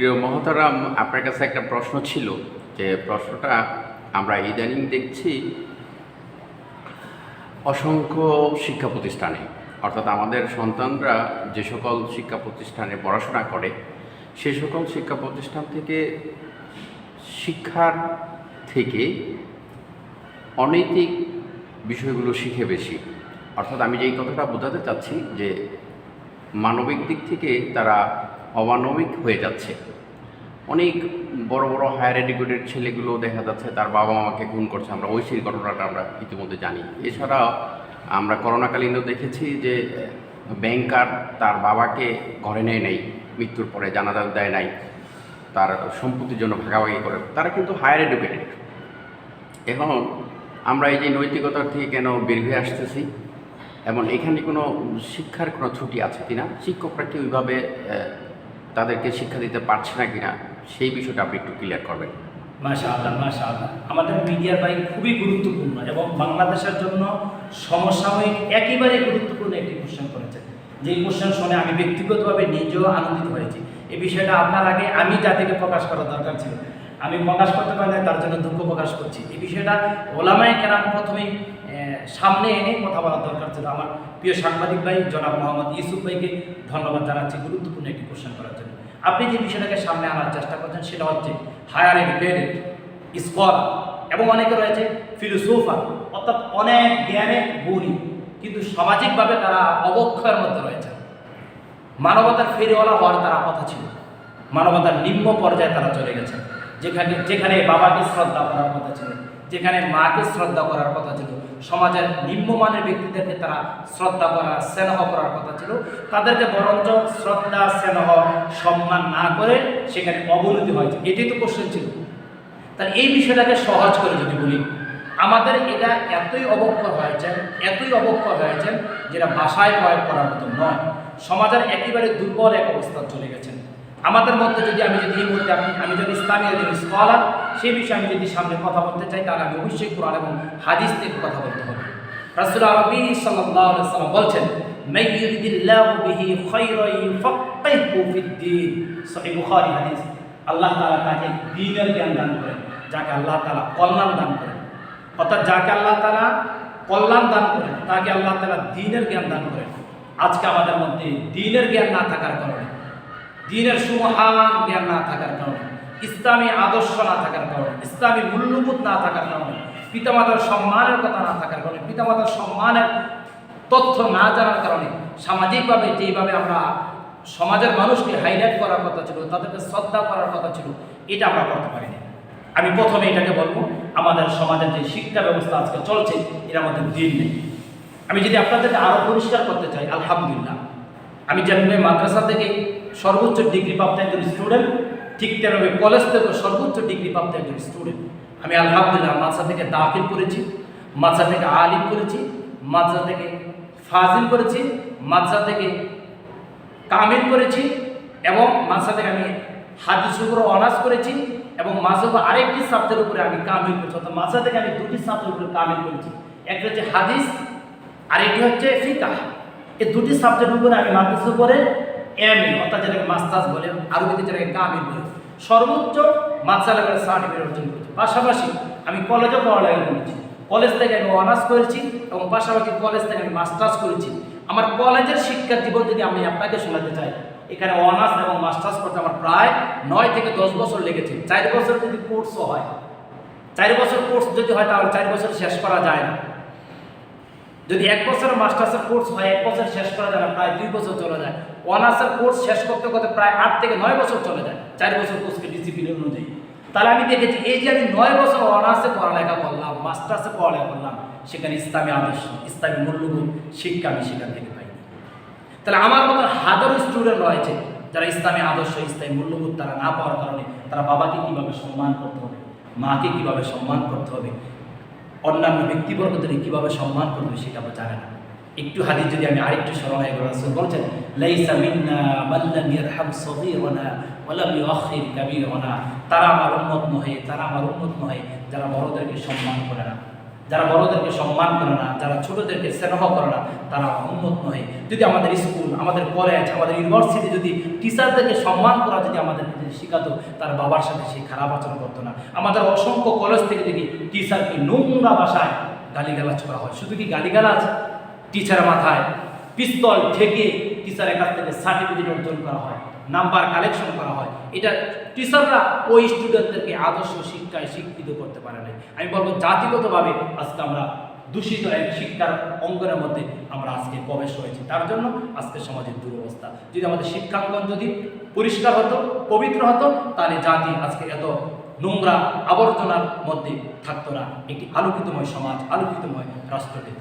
প্রিয় মহতারাম, আপনার কাছে একটা প্রশ্ন ছিল যে প্রশ্নটা আমরা ইদানিং দেখছি অসংখ্য শিক্ষা প্রতিষ্ঠানে। অর্থাৎ আমাদের সন্তানরা যে সকল শিক্ষা প্রতিষ্ঠানে পড়াশোনা করে, সে সকল শিক্ষা প্রতিষ্ঠান থেকে, শিক্ষার থেকে অনৈতিক বিষয়গুলো শিখে বেশি। অর্থাৎ আমি যেই কথাটা বোঝাতে চাচ্ছি যে মানবিক দিক থেকে তারা অমানবিক হয়ে যাচ্ছে। অনেক বড় বড় হায়ার এডুকেটেড ছেলেগুলো দেখা যাচ্ছে তার বাবা মাকে খুন করছে। আমরা ওই সেই ঘটনাটা আমরা ইতিমধ্যে জানি। এছাড়া আমরা করোনাকালীনও দেখেছি যে ব্যাংকার তার বাবাকে ঘরে নেয় নাই, মৃত্যুর পরে জানাজা দেয় নাই, তার সম্পত্তির জন্য ভাগাভাগি করে। তারা কিন্তু হায়ার এডুকেটেড এখন আমরা এই যে নৈতিকতার থেকে কেন বের হয়ে আসতেছি? এবং এখানে কোনো শিক্ষার কোনো ছুটি আছে কিনা? শিক্ষকরা কি ওইভাবে তাদেরকে শিক্ষা দিতে পারছে না কিনা, সেই বিষয়টা আপনি একটু ক্লিয়ার করবেন। মাশা আল্লাহ মাশা আল্লাহ আমাদের মিডিয়ার বাইক খুবই গুরুত্বপূর্ণ এবং বাংলাদেশের জন্য সমসাময়িক একেবারে গুরুত্বপূর্ণ একটি কোশ্চেন করেছেন। যে কোশ্চেন শুনে আমি ব্যক্তিগতভাবে নিজেও আনন্দিত হয়েছি। এই বিষয়টা আপনার আগে আমি জাতিকে প্রকাশ করা দরকার ছিল, আমি প্রকাশ করতে পারি তার জন্য দুঃখ প্রকাশ করছি। এই বিষয়টা ওলামায় কেরাম প্রথমেই সামনে এনে কথা বলার দরকার ছিল। আমার প্রিয় সাংবাদিক ভাই, জনাব মোহাম্মদ ইউসুফ ভাইকে ধন্যবাদ জানাচ্ছি গুরুত্বপূর্ণ একটি কোশ্চেন করার জন্য। আপনি যে বিষয়টাকে সামনে আনার চেষ্টা করছেন, সেটা হচ্ছে হায়ার এডুকেটেড স্কলার এবং অনেকে রয়েছে ফিলোসোফার অর্থাৎ অনেক জ্ঞানে গুণী, কিন্তু সামাজিকভাবে তারা অবক্ষয়ের মধ্যে রয়েছে। মানবতার ফেরিওয়ালা হওয়ার তারা কথা ছিল। মানবতার নিম্ন পর্যায়ে তারা চলে গেছে। যেখানে যেখানে বাবাকে শ্রদ্ধা করার কথা ছিল। যেখানে মাকে শ্রদ্ধা করার কথা ছিল, সমাজের নিম্নমানের ব্যক্তিদেরকে তারা শ্রদ্ধা করা, স্নেহ করার কথা ছিল। তাদেরকে বরঞ্চ শ্রদ্ধা, স্নেহ, সম্মান না করে সেখানে অবনতি হয়েছে। এটাই তো কোশ্চেন ছিল। তাহলে এই বিষয়টাকে সহজ করে যদি বলি, আমাদের এটা এতই অবক্ষর হয়েছেন এতই অবক্ষর হয়েছেন যেটা ভাষায় প্রয়োগ করার মতো নয়। সমাজের একেবারে দুর্বল এক অবস্থা চলে গেছেন আমাদের মধ্যে যদি আমি যদি এই মুহূর্তে আপনি আমি যদি ইসলামী একজন স্কলার সেই বিষয়ে আমি যদি সামনে কথা বলতে চাই, তাহলে আমি অবশ্যই কোরআন এবং হাদিস থেকে কথা বলতে হবে। রাসূল সাল্লাল্লাহু সাল্লাম বলছেন আল্লাহ তাআলা তাকে দ্বীনের জ্ঞান দান করেন, যাকে আল্লাহ তাআলা কল্যাণ দান করেন। অর্থাৎ যাকে আল্লাহ তাআলা কল্যাণ দান করেন, তাকে আল্লাহ তাআলা দ্বীনের জ্ঞান দান করেন। আজকে আমাদের মধ্যে দিনের জ্ঞান না থাকার কারণে দিনের সুমহান জ্ঞান না থাকার কারণে, ইসলামী আদর্শ না থাকার কারণে, ইসলামী মূল্যবোধ না থাকার কারণে, পিতামাতার সম্মানের কথা না থাকার কারণে, পিতামাতার সম্মানের তথ্য না জানার কারণে, সামাজিকভাবে যেইভাবে আমরা সমাজের মানুষকে হাইলাইট করার কথা ছিল, তাদেরকে শ্রদ্ধা করার কথা ছিল, এটা আমরা করতে পারি না আমি প্রথমে এটাকে বলব, আমাদের সমাজের যে শিক্ষা ব্যবস্থা আজকে চলছে, এর আমাদের দিন নেই। আমি যদি আপনাদেরকে আরও পরিষ্কার করতে চাই, আলহামদুলিল্লাহ। আমি যেভাবে মাদ্রাসা থেকে সর্বোচ্চ ডিগ্রি প্রাপ্ত একজন স্টুডেন্ট, ঠিক তেমনি কলেজ থেকে সর্বোচ্চ ডিগ্রি প্রাপ্ত একজন স্টুডেন্ট। আমি আলহামদুলিল্লাহ মাদ্রাসা থেকে দাখিল করেছি, মাদ্রাসা থেকে আলিম করেছি, মাদ্রাসা থেকে ফাজিল করেছি, মাদ্রাসা থেকে কামিল করেছি এবং মাদ্রাসা থেকে আমি হাদিস উপরে অনার্স করেছি এবং মাঝে আরেকটি সাবজেক্টের উপরে আমি কামিল করেছি। অর্থাৎ মাদ্রাসা থেকে আমি দুটি সাবজেক্টের উপরে কামিল করেছি। একটা হচ্ছে হাদিস আর একটি হচ্ছে ফিকাহ। এই দুটি সাবজেক্টের উপরে আমি মাদ্রাসার উপরে এম এ অর্থাৎ যেটাকে মাস্টার্স বলে, আরবিতে যেটাকে কামিল বলে। সর্বোচ্চ মাদ্রাসা লেভেলের সার্টিফিকেট অর্জন করেছি। পাশাপাশি আমি কলেজে পড়ালেখা করেছি। কলেজ থেকে আমি অনার্স করেছি এবং পাশাপাশি কলেজ থেকে আমি মাস্টার্স করেছি। আমার কলেজের শিক্ষার জীবন যদি আমি আপনাকে শোনাতে চাই। এখানে অনার্স এবং মাস্টার্স করতে আমার প্রায় নয় থেকে দশ বছর লেগেছে। চার বছর যদি কোর্সও হয়, চার বছর কোর্স যদি হয় তাহলে চার বছর শেষ করা যায় না। যদি এক বছরের মাস্টার্সের কোর্স হয়, এক বছর শেষ করা যায় প্রায় দুই বছর চলে যায়। অনার্সের কোর্স শেষ করতে করতে প্রায় আট থেকে নয় বছর চলে যায়, চার বছর কোর্সকে ডিসিপ্লিন অনুযায়ী। তাহলে আমি দেখেছি, এই যে আমি নয় বছর অনার্সে পড়ালেখা করলাম, মাস্টার্সে পড়ালেখা করলাম, সেখানে ইসলামী আদর্শ, ইসলামী মূল্যবোধ, শিক্ষা আমি সেখান থেকে পাই তাহলে আমার মতো হাজারো স্টুডেন্ট রয়েছে, যারা ইসলামী আদর্শ, ইসলামী মূল্যবোধ তারা না পাওয়ার কারণে তারা বাবাকে কীভাবে সম্মান করতে হবে, মাকে কীভাবে সম্মান করতে হবে অন্যান্য ব্যক্তিবর্গদের কীভাবে সম্মান করবে সেটা আমরা জানে না। একটু হাদিস যদি আমি আরেকটু স্মরণ বলছেন তারা আমার উম্মত নহে, তারা আমার উম্মত নহে যারা বড়দেরকে সম্মান করে না। যারা বড়দেরকে সম্মান করে না, যারা ছোটদেরকে স্নেহ করে না, তারা উন্নত নয়। যদি আমাদের স্কুল, আমাদের কলেজ আমাদের ইউনিভার্সিটি যদি টিচারদেরকে সম্মান করা যদি আমাদের শেখাতো, তার বাবার সাথে সে খারাপ আচরণ করতো না। আমাদের অসংখ্য কলেজ থেকে যদি টিচারকে নোংরা ভাষায় গালিগালাজ করা হয়। শুধু কি গালিগালাজ? টিচার মাথায় পিস্তল ঠেকে টিচারের কাছ থেকে সার্টিফিকেট অর্জন করা হয়। নাম্বার কালেকশন করা হয়। এটা টিচাররা ওই স্টুডেন্টদেরকে আদর্শ শিক্ষায় শিক্ষিত করতে পারে না আমি বলব জাতিগতভাবে আজকে আমরা দূষিত এক শিক্ষার অঙ্গনের মধ্যে আমরা আজকে প্রবেশ হয়েছি তার জন্য আজকে সমাজের দুরবস্থা। যদি আমাদের শিক্ষাঙ্গন যদি পরিষ্কার হতো, পবিত্র হতো, তাহলে জাতি আজকে এত নোংরা আবর্জনার মধ্যে থাকতো না। একটি আলোকিতময় সমাজ, আলোকিতময় রাষ্ট্রকে।